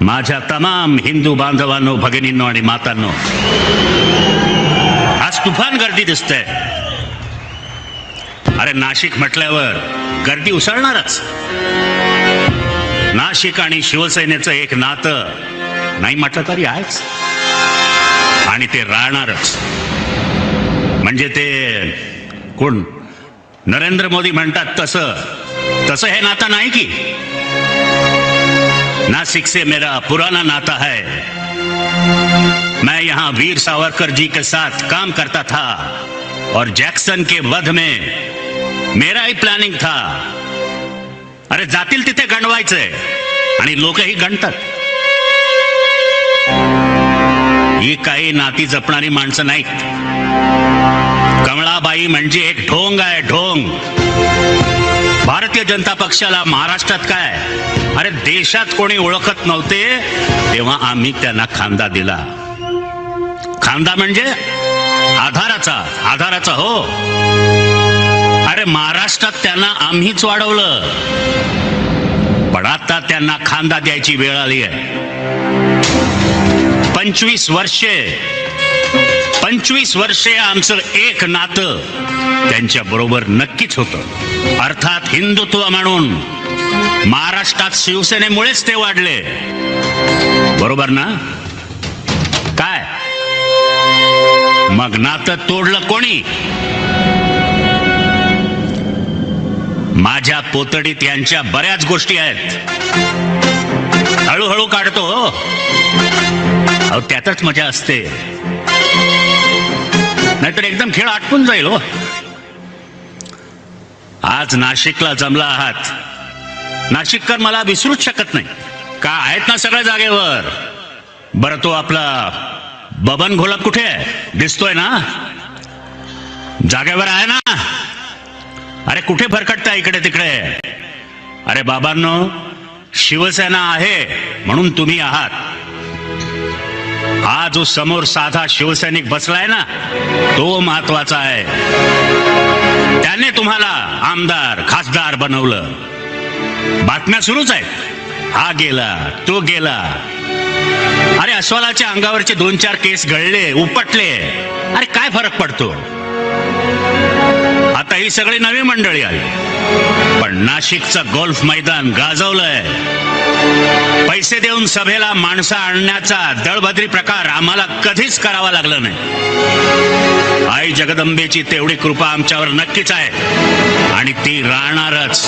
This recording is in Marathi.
माझ्या तमाम हिंदू बांधवांनो भगिनींनो आणि मातांनो आज तुफान गर्दी दिसते अरे नाशिक म्हटल्यावर गर्दी उसळणारच. नाशिक आणि शिवसेनेचं एक नातं नाही म्हटलं तरी आहेच. आणि ते राहणारच म्हणजे ते कोण? नरेंद्र मोदी म्हणतात तसं. तसं हे नातं नाही की. नासिक से मेरा पुराना नाता है। मैं यहाँ वीर सावरकर जी के साथ काम करता था और जैक्सन के वध में मेरा ही प्लॅनिंग था। अरे जातील तिथे गणवायचंय आणि लोकही गणतात ही काही नाती जपणारी माणसं नाहीत। कमळाबाई म्हणजे एक ढोंग आहे ढोंग। भारतीय जनता पक्षाला महाराष्ट्रात काय अरे देशात कोणी ओळखत नव्हते तेव्हा आम्ही त्यांना खांदा दिला. खांदा म्हणजे आधाराचा आधाराचा हो. अरे महाराष्ट्रात त्यांना आम्हीच वाढवलं. पण आता त्यांना खांदा द्यायची वेळ आली आहे. पंचवीस वर्षे पंचवीस वर्षे आमचं एक नातं त्यांच्या बरोबर नक्कीच होतं. अर्थात हिंदुत्व म्हणून महाराष्ट्रात शिवसेनेमुळेच ते वाढले. बरोबर ना? काय? मग नातं तोडलं कोणी? माझ्या पोतडीत यांच्या बऱ्याच गोष्टी आहेत. हळूहळू काढतो हो. अहो त्यातच मजा असते. नाहीतर एकदम खेळ आटपून जाईल हो. आज नाशिकला जमला आहात. नाशिककर मला विसरूच शकत नाही. का आहेत ना सगळ्या जागेवर? बरं तो आपला बबन घोलप कुठे आहे? दिसतोय ना? जागेवर आहे ना? अरे कुठे भरकटता इकडे तिकडे? अरे बाबांनो शिवसेना आहे म्हणून तुम्ही आहात. हा जो समोर साधा शिवसैनिक बसलाय ना तो महत्त्वाचा आहे. त्याने तुम्हाला आमदार खासदार बनवलं. बातम्या सुरूच आहेत. हा गेला तो गेला. अरे अस्वलाच्या अंगावरचे दोन चार केस गळले उपटले. अरे काय फरक पडतो? ही सगळी नवी मंडळी आली. पण नाशिकचं गोल्फ मैदान गाजवलंय. पैसे देऊन सभेला माणसं आणण्याचा दळभद्री प्रकार आम्हाला कधीच करावा लागला नाही. आई जगदंबेची तेवढी कृपा आमच्यावर नक्कीच आहे. आणि ती राहणारच.